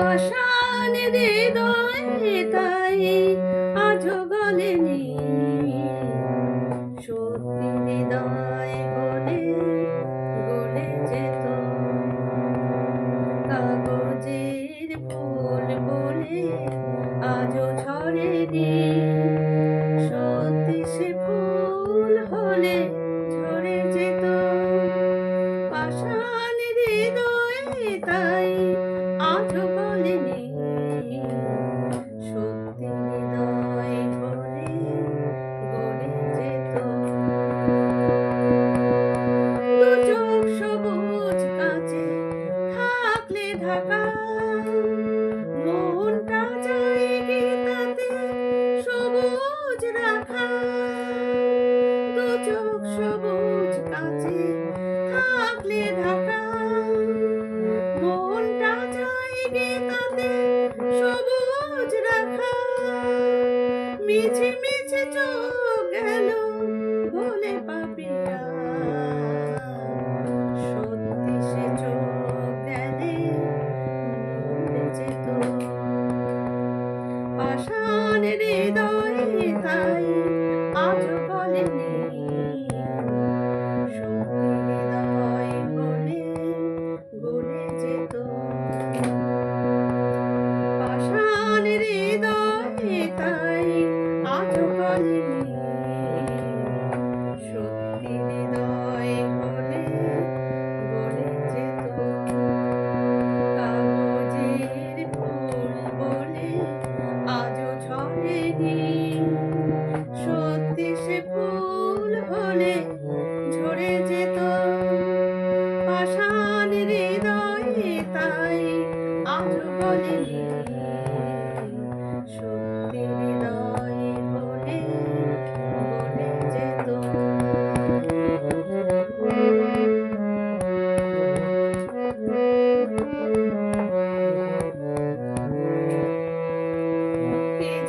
পাষাণ হৃদয়ে তাই আজও গলেনি সত্যি হৃদয় গলে গলে যেত কাগজের ফুল বলে আজও ঝরেনি। সত্যি সে ফুল হলে ঝরে যেত। পাষাণ হৃদয়ে তাই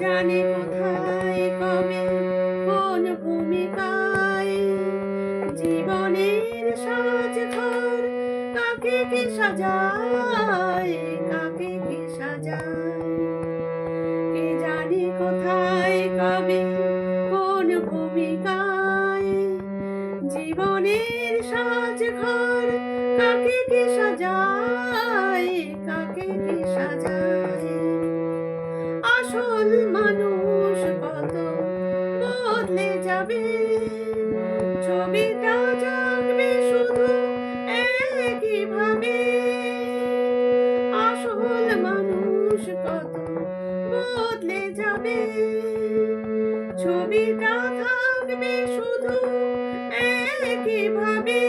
জানে কোথায় কবে কোন ভূমিকায়? জীবনের সাজ কাকে কি কাকে সাজায় কে জানে কোথায় কবে কোন ভূমিকায়? জীবনের সাজ ঘর কাকে কি সাজায়, কাকে কি সাজায়? আসল মানুষ কত বদলে যাবে, ছবিটা কত বদলে যাবে। ছবিটা থাকবে শুধু একইভাবে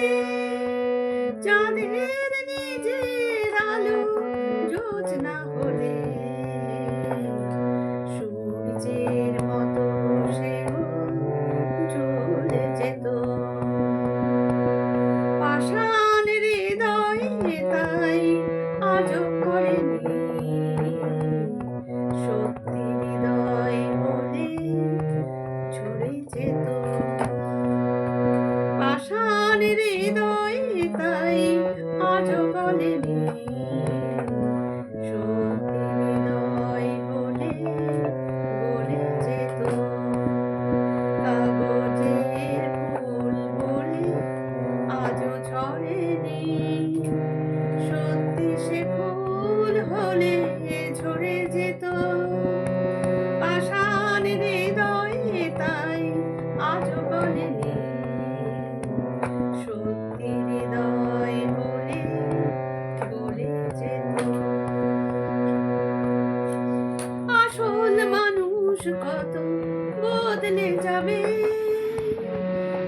আজও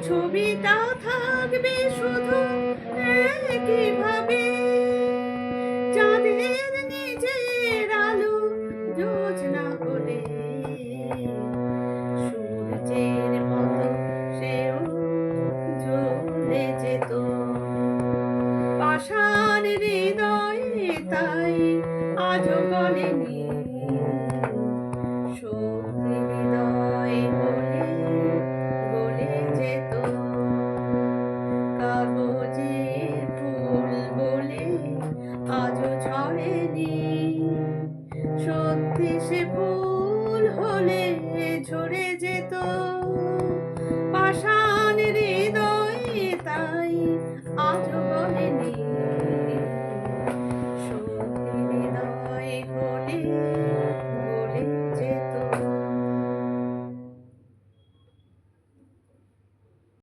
ছবিটা থাকবে শুধু একইভাবে। চাঁদের নিজের আলো যোজনা হলে সূর্যের মতো সেও জ্বলে যেত। পাষাণ হৃদয়ে তাই হলে ঝরে যেত। পাষাণ হৃদয়ে তাই আজ বলেনি